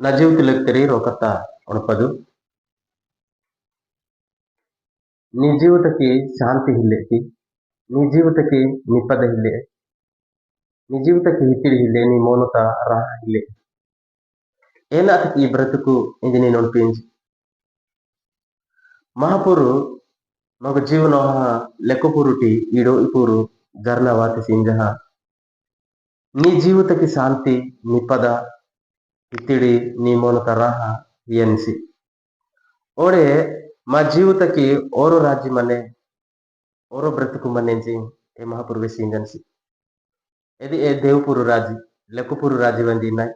ನಜೀವ್ ತಿಲಕ್ ತೆರಿ ರೋಕತ್ತ ಒಣಪದು నీ జీవితకి శాంతి హిల్లెకి నీ జీవితకి నిప్పద హిల్లె నీ జీవితకి ಹಿತ್ತಿಡಿ హిల్లె నీ మౌనత ರಾ హిల్లె ಏನಾತಕ್ಕೆ ಈ ಬ್ರతుకు ಇಂದು ನೀನು ಉಂಪಿಂಜಿ ಮಹಾಪುರು ಮಗ ಜೀವನ ಲೆಕ್ಕಪುರುಟಿ ಈಡೋ ಇಪುರು ಗರ್ನ ವಾತಿಸಿ ಇಂಜಹ. నీ జీవితకి శాంతి నిప్పద ಹಿತ್ತಿಡಿ ನೀ ಮೂಲಕ ರಾಹ ಎನಿಸಿ ಓಡೆ మా జీవితకి ఓరో రాజ్యం అనే ఓరో బ్రతుకు మన్నించి ఏ మహాపురు వెసింజన్సి ఇది ఏ దేవపురు రాజు లెక్కపురు రాజు వంది ఉన్నాయి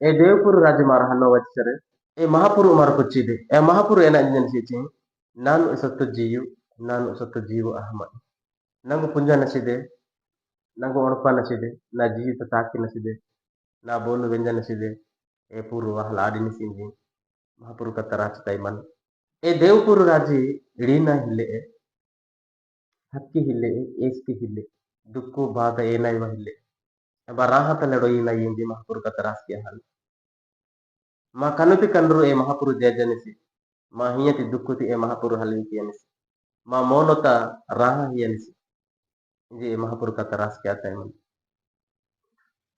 ఏ ದೇವಪುರ ರಾಜ್ಯ ಮಾರ ಹನ್ನೋ ವಚ್ಚಾರೆ ఏ మహాపురు మరకొచ్చిది ఏ మహాపురు ಏನ ನೆನೆಸಿಚಿ ನಾನು ಸತ್ತು ಜೀಯು ನಾನು ಸತ್ತು ಜೀವು ಅಹಮದ್ ನಂಗೆ ಪುಂಜ ನಸಿದೆ ನಂಗೆ ಒಣಪ ನಸಿದೆ ನಾ ಜೀವಿತ ತಾಕಿ ನಸಿದೆ ಲಾಭವನ್ನು ವ್ಯಂಜನಿಸಿದೆ ಎ ಪೂರ್ವ ಲಾಡಿನಿ ಸಿಂಜಿ ಮಹಾಪುರುಕತ್ತ ರಾಜ ಕೈಮನ್ ಎ ದೇವಪುರು ರಾಜಿ ಇಡೀನ ಹಿಲ್ಲೆ ಹಕ್ಕಿ ಹಿಲ್ಲೆ ಏಸ್ಕಿ ಹಿಲ್ಲೆ ದುಕ್ಕು ಭಾಗ ಏನೈವ ಹಿಲ್ಲೆ ಬರಾಹತ ನಡೋಯಿನ ಎಂದಿ ಮಹಾಪುರುಕತ್ತ ರಾಜಕೀಯ ಹಾಲು ಮಾ ಕನುಪಿ ಕಂಡ್ರು ಎ ಮಹಾಪುರು ಜಯ ಜನಿಸಿ ಮಾ ಹಿಯತಿ ದುಕ್ಕುತಿ ಎ ಮಹಾಪುರು ಹಲ್ವಿಕಿ ಅನಿಸಿ ಮಾ ಮೌನತ ರಾಹ ಹಿ ಅನಿಸಿ ಜೆ ಮಹಾಪುರುಕತ್ತ ರಾಜಕೀಯ ಕೈಮನ್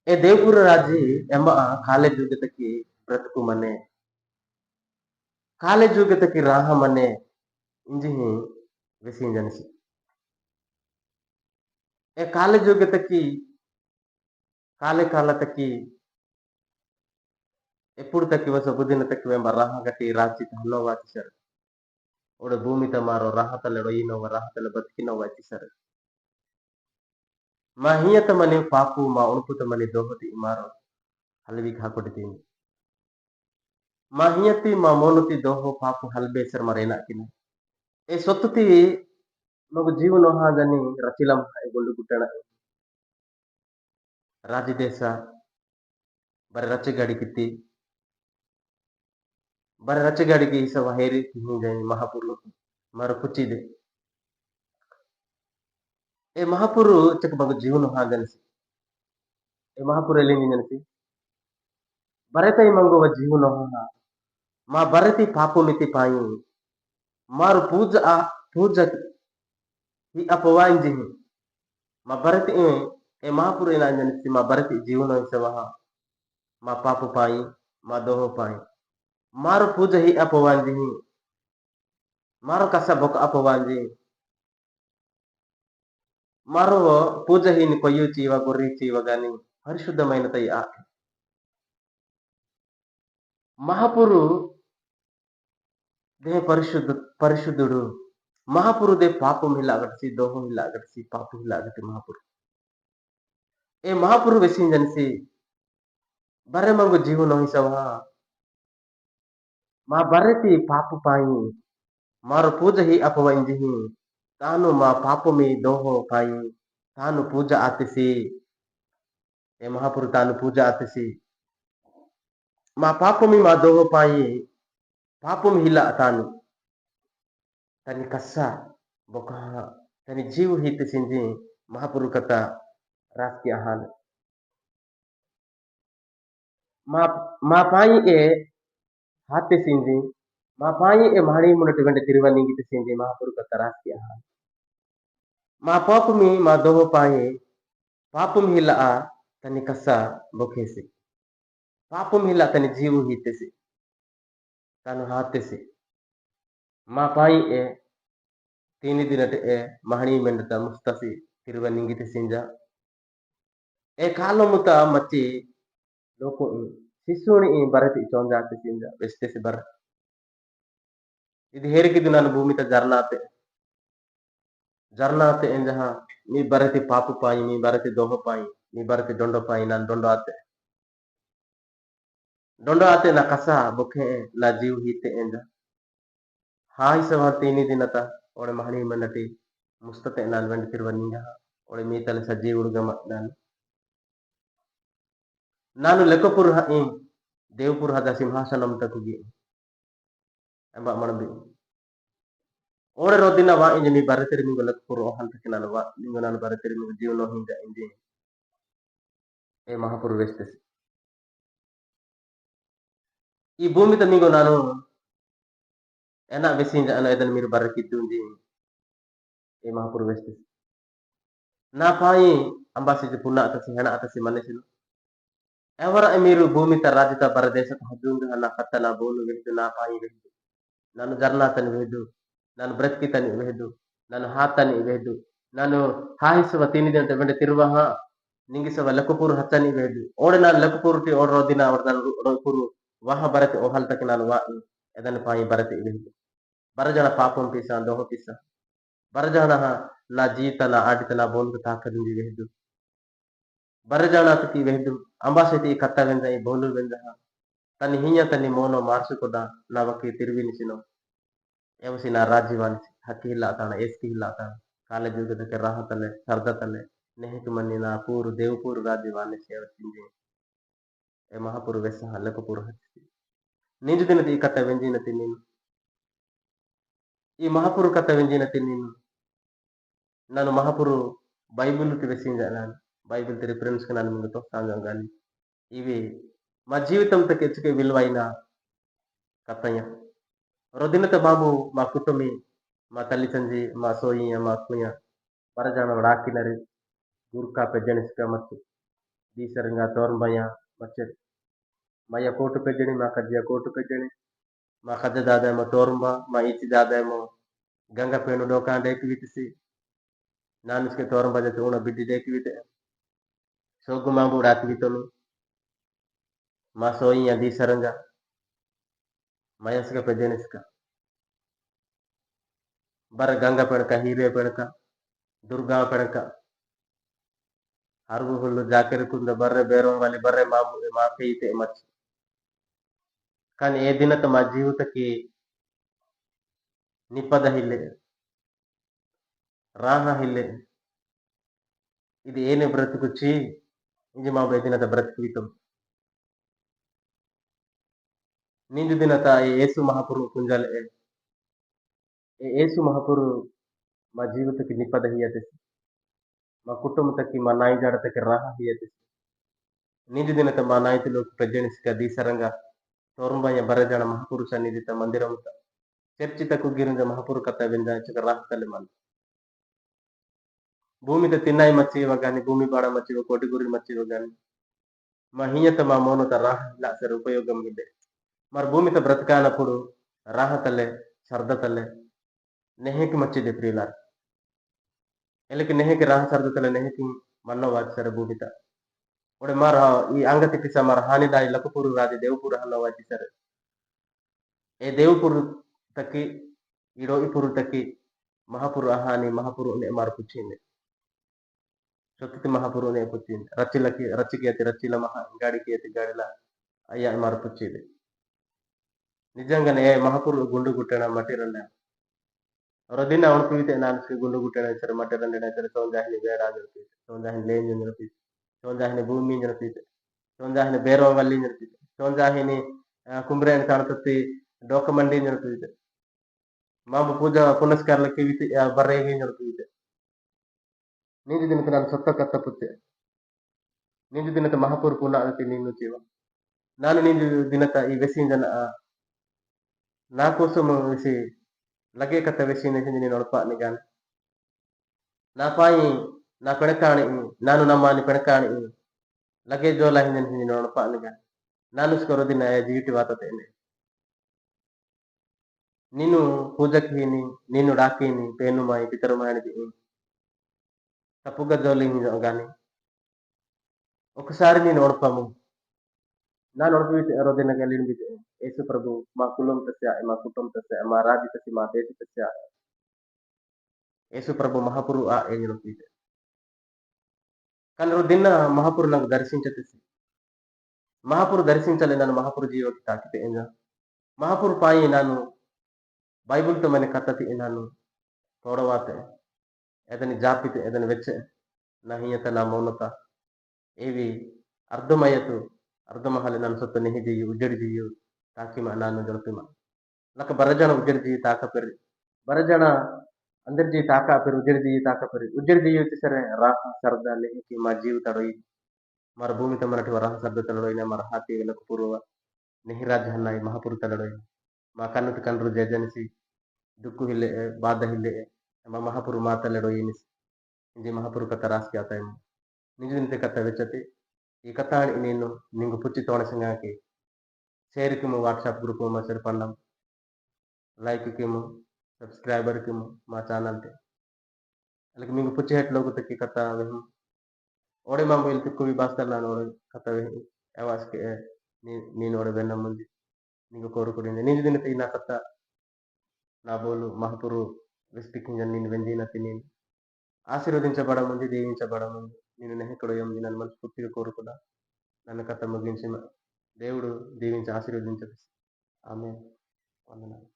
देवपुर राज़ी एम कॉलेज की ब्रतक मने। कॉलेज की राह मने इंजी विसी जन ए कॉलेज की काले कल तक एपड़ तक सबुदीन तक राह कटी राचित हल्लो वाचार भूमि तमारो राहत लड़ो ये नो राहत बतिकी नो वाचार ಮಹೀಯತಮನೆ ಪಾಪು ಮಾ ಉಣುಪುತಮನೆ ದೋಹತಿ ಇಮಾರೋ ಹಲ್ವಿಗೆ ಹಾಕೊಟ್ಟಿದ್ದೀನಿ ಮಹೀಯತಿ ಮಾ ಮೌನತಿ ದೋಹೋ ಪಾಪು ಹಲ್ಬೇಸರ್ ಮರೇನಾಕಿನ ಏ ಸೊತ್ತುತಿ ಮಗು ಜೀವನೋಹಾದನಿ ರಚಿಲಂ ಹಾಯಿಗೊಂಡು ಗುಟ್ಟಣ ರಾಜದೇಶ ಬರ ರಚೆಗಾಡಿಕಿತ್ತಿ ಬರ ರಚೆಗಾಡಿಗೆ ಈ ಸವ ಹೇರಿ ಮಹಾಪುರ್ಲು ಮರು ಕುಚ್ಚಿದೆ ఏ మహాపురు చెక్క బాగు జీవన ಹಾಗನಿಸಿ ఏ మహాపురు ಎಲ್ಲಿಂದ ನೆನಸಿ ಬರತೈ ಮಂಗುವ ಜೀವನ మా భరతి పాపమితి పాయి మారు పూజ పూజ ఈ అపవాయించి మా భరతి ఏ మహాపురు ఏనా జనిసి మా భరతి జీవన ఇసవ మా పాప పాయి మా దోహ పాయి మారు పూజ హి అపవాంజి మారు కస బొక అపవాంజి మరో పూజ హీని కొయ్యు చీవ గొర్రి చీవ గాని పరిశుద్ధమైనదై ఆ మహాపురు దే పరిశుద్ధ పరిశుద్ధుడు మహాపురు దే పాపం ఇలాగడిసి దోహం ఇలాగడిసి పాపం ఇలాగటి మహాపురు ఏ మహాపురు వెసింజనిసి బర్రె మంగు జీవు నోహిసవా మా బర్రెతి పాపు పాయి మారు పూజ హి అపవైంజి తాను మా పాపమి దోహో పాయి తాను పూజ ఆతిసి ఏ మహాపురు తాను పూజ ఆతిసి మా పాపమి మా దోహోపాయి పాపం హిల తాను తని కస్స బొక తని జీవు హితసింది మహాపురు కథ రాస్కి ఆహాన్ మా మా పాయి ఏ హాతెసింది మా పాయి ఏ మహణీమునటు వెంట తిరువన్నీ గిట సేంజే మహాపురుక తరాస్య మా పాపమి మా దోహ పాయే పాపం హిల ఆ తని కస్స బొకేసి పాపం హిల తని జీవు హీతేసి తను హాతేసి మా పాయి ఏ තීනි දිනට ඒ මහණී මෙන්නත මුස්තසි තිරවනින්ගිත සින්ජා ඒ කාලොමුත මච්චි ලෝකෝ සිසුණි බරති චොන්ජාත සින්ජා වෙස්තෙසි බරති ఇది హేరికి దినాను భూమిత జర్నాతే జర్నాతే ఎంజహా మీ బరతి बरती పాయి మీ బరతి దోహ పాయి डोंडो आते। ना कसा बुखे, ना जीव हीते एंजा। हाय तीन ही दिन ता ओणे महणी मनते मुस्तते नाल वंड तिरवनिंगा हाँ, ओणे मी तले सज्जी उड़गम नान। नानु लेकोपुर हाँ ई देवपुर हा दा सिंहासनम तक गी ಮನಬಿ ಓಡರೋ ದಿನವ ಇಂಜ ಮಿ ಬರತಿರಿ ಮಿಂಗ ಲಕ್ಕುರು ಹಂತಕ್ಕೆ ನನವ ನಿಂಗ ನಾನು ಬರತಿರಿ ಮಿಂಗ ಜೀವನ ಹಿಂಗ ಇಂಜಿ ಏ ಮಹಾಪುರು ವೇಸ್ತಸ್ ಈ ಭೂಮಿ ತಮಿಗೋ ನಾನು ಎನ್ನ ವೆಸಿಂಜ ಅನ್ನ ಇದನ್ನ ಮೀರು ಬರಕಿದ್ದು ಇಂಜಿ ಏ ಮಹಾಪುರು ವೇಸ್ತಸ್ ನಾ ಪಾಯಿ ಅಂಬಾಸಿಜ ಪುಣ್ಣ ಅತಸಿ ಹೆಣ ಅತಸಿ ಮನಸಿನ ಎವರ ಮೀರು ಭೂಮಿತ ರಾಜ್ಯದ ಬರದೇಶದ ಹದ್ದು ಹನ್ನ ಕತ್ತಲ ಬೋನು ವೆದ್ದು ನಾ ಪಾಯಿ ವೆದ್ದು నన్ను జర్నాతని వెహదు నన్ను బ్రతికితని వెహదు నన్ను ಹಾತನಿ ವೆಹದು ನಾನು ಹಾಯಿಸುವ ತಿನ್ನಿದಂತೆ ಬೆಂಡೆ ತಿರುವಹ ನಿಂಗಿಸುವ ಲಕ್ಕಪೂರು ಹತ್ತನಿ ವೆಹದು ಓಡ ನಾನು ಲಕ್ಕಪೂರುಟಿ ಓಡರೋ ದಿನ ಅವ್ರ ನಾನು ಪೂರು ವಾಹ ಬರತೆ ಓ ಹಲ್ತಕ್ಕೆ ನಾನು ವಾ ಎದನ್ನು ಪಾಯಿ ಬರತೆ ವೆಹದು ಬರಜನ ಪಾಪಂ ಪಿಸ ದೋಹ ಪಿಸ ಬರಜನ నా జీవితాల ఆడిత నా బోన్కు తాకరింది వెహదు ಬರಜಾಣಾತತಿ ವೆಹದು ಅಂಬಾಸತಿ ಕತ್ತ ವೆಂದ ಈ ಬೋಲು తన హీయతని మోనో మార్చుకుదా నవకి తిరిగినిచినో ఏమసి నా రాజీవానికి హక్కిహిల్ అతాడు ఎస్కిహిల్ అతాడు కాలేజ్ దగ్గర రాహతలే సర్దతలే. నెహకి మన్ని నా పూరు దేవపూరు రాజీవాన్ని చేయవచ్చింది ఏ మహాపూరు వెస్స హల్లకపూరు హచ్చింది నిజు తిన ఈ కథ వెంజిన తిన్నీను. ఈ మహాపూరు కథ వెంజిన తిన్నీను. నన్ను మహాపూరు బైబిల్కి వెసింజాలి బైబిల్ తిరిగి ప్రిన్స్కి నన్ను ముందు తొక్కాంగం కానీ ఇవి మా జీవితంతో కెచ్చుకే విలువైన కథయ్య రొదినత బాబు మా కుటుంబి మా తల్లి సంజి మా సోయియ మా కుయ్య పరజాన వడాకినరి గుర్కా పెజ్జనిస్క ಮತ್ತು ದೀಸರಂಗ ತೋರ್ಬಯ್ಯ ಮತ್ತೆ ಮಯ್ಯ ಕೋಟು ಪೆಜ್ಜಣಿ ಮಾ ಕಜ್ಜಿಯ ಕೋಟು ಪೆಜ್ಜಣಿ ಮಾ ಕಜ್ಜ ದಾದಾಯಮ ತೋರ್ಂಬ ಮಾ ಈಚಿ ದಾದಾಯಮ ಗಂಗ ಪೇನು ಡೋಕಾಂಡೇಕಿ ವಿಟಿಸಿ ನಾನುಸ್ಕೆ ತೋರ್ಂಬ ಜೊತೆ ಉಣ ಬಿಡ್ಡಿಡೇಕಿ ವಿಟೆ ಸೋಗು ಮಾಂಬು ಡಾಕಿ మా సోయి అది సరంగా మయస్క పెద్దనిస్క బర గంగ పెడక హీరే పెడక దుర్గా పెడక అరుగు హుళ్ళు జాకెరుకుంద బర్రె బేరం వాలి బర్రె మా మా పెయితే మచ్చి కానీ ఏ దినత మా జీవితకి నిప్పద హిల్లే రాహ హిల్లే ఇది ఏనే బ్రతుకుచ్చి ఇది మా వేదినత బ్రతికితం ನಿಂದು ದಿನತ ಏಸು ಮಹಾಪುರು ಕುಂಜಲ್ ఏసు ಮಹಾಪುರು మా జీవితకి నిపద హియతెసి మా కుటుంబతకి మా నాయి జాడతకి రాహ హియతెసి నిధి దినత మా నాయతిలో ప్రజనిసిక దీసరంగా తోరంబాయ బరజాడ మహాపురుష నిధిత మందిరముత చర్చిత కుగ్గిరింజ మహాపురు కథ విందాచక రాహతల్లి మన భూమిత తిన్నాయి మచ్చి ఇవ్వగాని భూమి బాడ మచ్చివ కోటిగురి మచ్చివ గాని మా హీయత మా మౌనత రాహ ఇలాసర ఉపయోగం ఇదే మరి భూమితో బ్రతకానప్పుడు రాహతల్లే సర్దతల్లే నెహకి మచ్చిదే ప్రియులారు ಎಲಕ್ಕೆ ನೆಹಕ್ಕೆ ರಾಹ ಸರ್ದತಲೆ ನೆಹಕ್ಕೆ ಮನ್ನವಾದ ಸರ ಭೂಮಿತ ಒಡೆ ಮಾರ ಈ ಅಂಗತಿ ಪಿಸ ಮಾರ ಹಾನಿದಾಯಿ ಲಕಪುರು ರಾಜೆ ದೇವಪುರ ಹನ್ನವಾದಿ ಸರ್ ఏ దేవుపురు తక్కి ఈ రోగిపురు తక్కి మహాపురు అహాని మహాపురు నే మార్పుచ్చింది సొత్తి మహాపురు నే పుచ్చింది రచ్చిలకి రచ్చికి అతి రచ్చిల మహా గాడికి అతి గాడిల అయ్యా మార్పుచ్చింది ನಿಜಂಗನೇ ಮಹಾಪುರುಷರು ಗುಂಡು ಗುಟ್ಟಣ ಮಟ್ಟಿರಲ್ಲ ಅವರದಿನ ಅವನು ಕುಳಿತೆ ನಾನು ಶ್ರೀ ಗುಂಡು ಗುಟ್ಟಣ ಹೆಸರು ಮಟ್ಟಿರಲ್ಲ ಹೆಸರು ಸೌಂದಾಹಿನಿ ಬೇಡ ಆಗಿರ್ತೀವಿ ಸೌಂದಾಹಿನಿ ಲೇಂಜ್ ನಿರಪಿಸಿ ಸೌಂದಾಹಿನಿ ಭೂಮಿ ನಿರಪಿಸಿ ಸೌಂದಾಹಿನಿ ಬೇರವಲ್ಲಿ ನಿರಪಿಸಿ ಸೌಂದಾಹಿನಿ ಕುಂಬ್ರೆ ಕಾಣತತ್ತಿ ಡೋಕಮಂಡಿ ನಿರಪಿಸಿದೆ ಮಾಮ ಪೂಜಾ ಪುನಸ್ಕಾರಕ್ಕೆ ಬರೆಗೆ ನಿರಪಿಸಿದೆ ನಿಂಜು ದಿನಕ್ಕೆ ನಾನು ಸತ್ತ ಕತ್ತ ಪುತ್ತೆ ನಿಂಜು ದಿನದ ಮಹಾಪುರ ಪೂರ್ಣ ನೀನು ಜೀವ ನಾನು ನಿಂಜು ದಿನದ ಈ ವ್ಯಸಿಂಜನ నా కోసం వేసి లగే కత్త వేసి నేను నడపాని కాని. నా పాయి నా పెనకాని నాను నమ్మాని పెనకాని లగే జోలాహింది నేను నడపాని కాని. నన్ను స్కరది నా జీవితి వాతతేనే నిన్ను పూజకిని నిన్ను డాకిని పేనుమాయి పితరుమాయనిది తప్పుగా జోలింగ్ కానీ. ఒకసారి నేను ఓడపాము ನಾನು ನೋಡ್ಬಿಟ್ಟು ರೋದಿನಗೆ ಬಿದ್ದೆ ಯೇಸು ಪ್ರಭು మా కులం తస్య మా కుటుంబ తస్య మా రాజ్య తస్య మా దేశ తస్య యేసు ప్రభు మహాపురు ఆ ఏం ನೋಡ್ತಿದ್ದೆ కానీ ದಿನ ಮಹಾಪುರು నాకు దర్శించతేసి మహాపురు దర్శించలే నన్ను మహాపురు జీవకి తాకితే ఏం మహాపురు పాయి ನಾನು బైబిల్తో మన కథతి ನಾನು తోడవాతే ఏదని జాపితే ఏదని వెచ్చే నా హీయత నా మౌనత ఏవి అర్థమయ్యతు ಅರ್ಧಮಹಲಿನ ಅನ್ಸುತ್ತೆ ನಿಹಿದಿಯು ಉಜ್ಜಡಿದಿಯು ತಾಕಿಮ, ನಾನು ಜಲಪಿಮ ಲಕ ಬರಜನ ಬರಜಣ ತಾಕ ಪರಿ ಬರಜಣ ಅಂದರ್ಜಿ ತಾಕ ಅಪಿರ್ ತಾಕ ಪರಿ ಉಜ್ಜಡಿದಿಯು ಸರೆ, ರಾಹ, ಸರ್ದ, ಲೆಹಿಕಿ, ಮಾ, ಜೀವ ತಡೊಯಿ. ಮರುಭೂಮಿ ತಮ್ಮನಟಿ ವರಹ ಸರ್ದ ತಡೊಯಿನ ಮರಹಾತಿ ಲಕ ಪೂರ್ವ, ನೆಹಿರಾಜ್, ಹನ್ನಾಯಿ ಮಹಾಪುರು ತಡೊಯಿ. ಮಾ ಕನ್ನತ ಜಯ ಜಜನಿಸಿ ದುಕ್ಕು ಹಿಲ್ಲೆ, ಬಾದ ಹಿಲ್ಲೆ, ಎಂಬ ಮಹಾಪುರು ಮಾತಲೆಡೊಯಿ ಎನಿಸಿ. ಇಂಜಿ ಮಹಾಪುರು ಕಥ ರಾಸ್ಗೆ ಆತಾಯಿ. ನಿಜ ನಿಂತೆ ಕಥ ವೆಚ್ಚತಿ. ಈ ಕಥಾಣಿ ನೀನು ನಿಂಗೆ ಪುಚ್ಚಿ ತೋಣ ಸಂಘಕ್ಕೆ ಸೇರಿಕೆಮು ವಾಟ್ಸಾಪ್ ಗ್ರೂಪ್ మా సరిపడం లైక్కేమో సబ్స్క్రైబర్కేమో మా ఛానల్కి. అలాగే మీకు పుచ్చి హెట్ లోగుతకి కథ విహం ఓడే మా మొయిల్ తిక్కు విభాస్తాను ఓడే కథ వెహం అవాస్కి నేను ఓడే వెన్న ముందు నీకు కోరుకుంది నేను తిన్న తిన్న కథ నా బోలు మహపురు విస్పికింజన్ నేను వెందిన తిని ఆశీర్వదించబడముంది దీవించబడముంది. నేను నెహకుడు ఎం నన్ను మనస్ఫూర్తిగా కోరుకున్నా నన్ను కథ ముగించిన దేవుడు దీవించి ఆశీర్వదించదు. ఆమె వందనాలు.